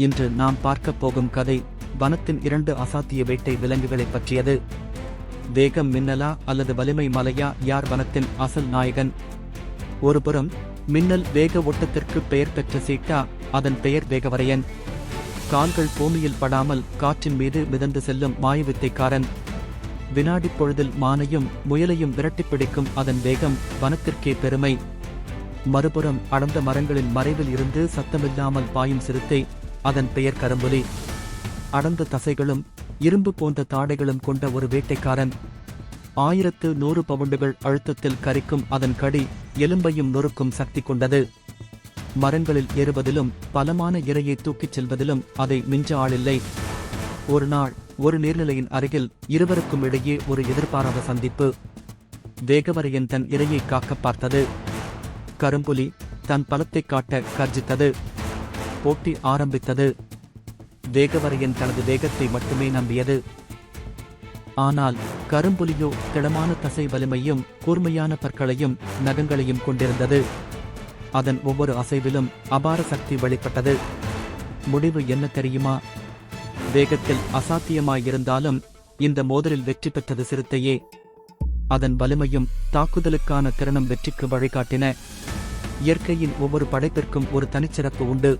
இன்று நாம் பார்க்கப் போகும் கதை வனத்தின் இரண்டு அசாத்திய வேட்டை விலங்குகளைப் பற்றியது. வேகம் மின்னலா அல்லது வலிமை மலையா? யார் வனத்தின் அசல் நாயகன்? ஒருபுறம் மின்னல் வேக ஓட்டத்திற்கு பெயர் பெற்ற சீட்டா அதன் பெயர் வேகவரையன். கால்கள் பூமியில் படாமல் காற்றின் மீது மிதந்து செல்லும் மாயவித்தைக்காரன். வினாடி பொழுதில் மானையும் முயலையும் விரட்டிப் பிடிக்கும் அதன் வேகம் வனத்திற்கே பெருமை. மறுபுறம் அடர்ந்த மரங்களின் மறைவில் இருந்து சத்தமில்லாமல் பாயும் சிறுத்தை அதன் பெயர் கரும்புலி. அடர்ந்த தசைகளும் இரும்பு போன்ற தாடைகளும் கொண்ட ஒரு வேட்டைக்காரன். ஆயிரத்து நூறு பவுண்டுகள் அழுத்தத்தில் கரிக்கும் அதன் கடி எலும்பையும் நொறுக்கும் சக்தி கொண்டது. மரங்களில் ஏறுவதிலும் பலமான இரையை தூக்கிச் செல்வதிலும் அதை மிஞ்ச ஆளில்லை. ஒரு நாள் ஒரு நீர்நிலையின் அருகில் இருவருக்கும் இடையே ஒரு எதிர்பாராத சந்திப்பு. வேகவரையன் தன் இரையை காக்க பார்த்தது. கரும்புலி தன் பலத்தை காட்ட கர்ஜித்தது. போட்டி ஆரம்பித்தது. வேகவரையன் தனது வேகத்தை மட்டுமே நம்பியது. ஆனால் கரும்புலியோ திடமான தசை வலிமையும் கூர்மையான பற்களையும் நகங்களையும் கொண்டிருந்தது. அதன் ஒவ்வொரு அசைவிலும் அபார சக்தி வெளிப்பட்டது. முடிவு என்ன தெரியுமா? வேகத்தில் அசாத்தியமாயிருந்தாலும் இந்த மோதலில் வெற்றி பெற்றது சிறுத்தையே. அதன் வலிமையும் தாக்குதலுக்கான திறனும் வெற்றிக்கு வழிகாட்டின. இயற்கையின் ஒவ்வொரு படைப்பிற்கும் ஒரு தனிச்சிறப்பு உண்டு.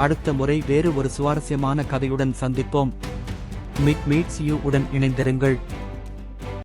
அடுத்த முறை வேறு ஒரு சுவாரஸ்யமான கதையுடன் சந்திப்போம். மிட் மீட்ஸ் யூ உடன் இணைந்திருங்கள்.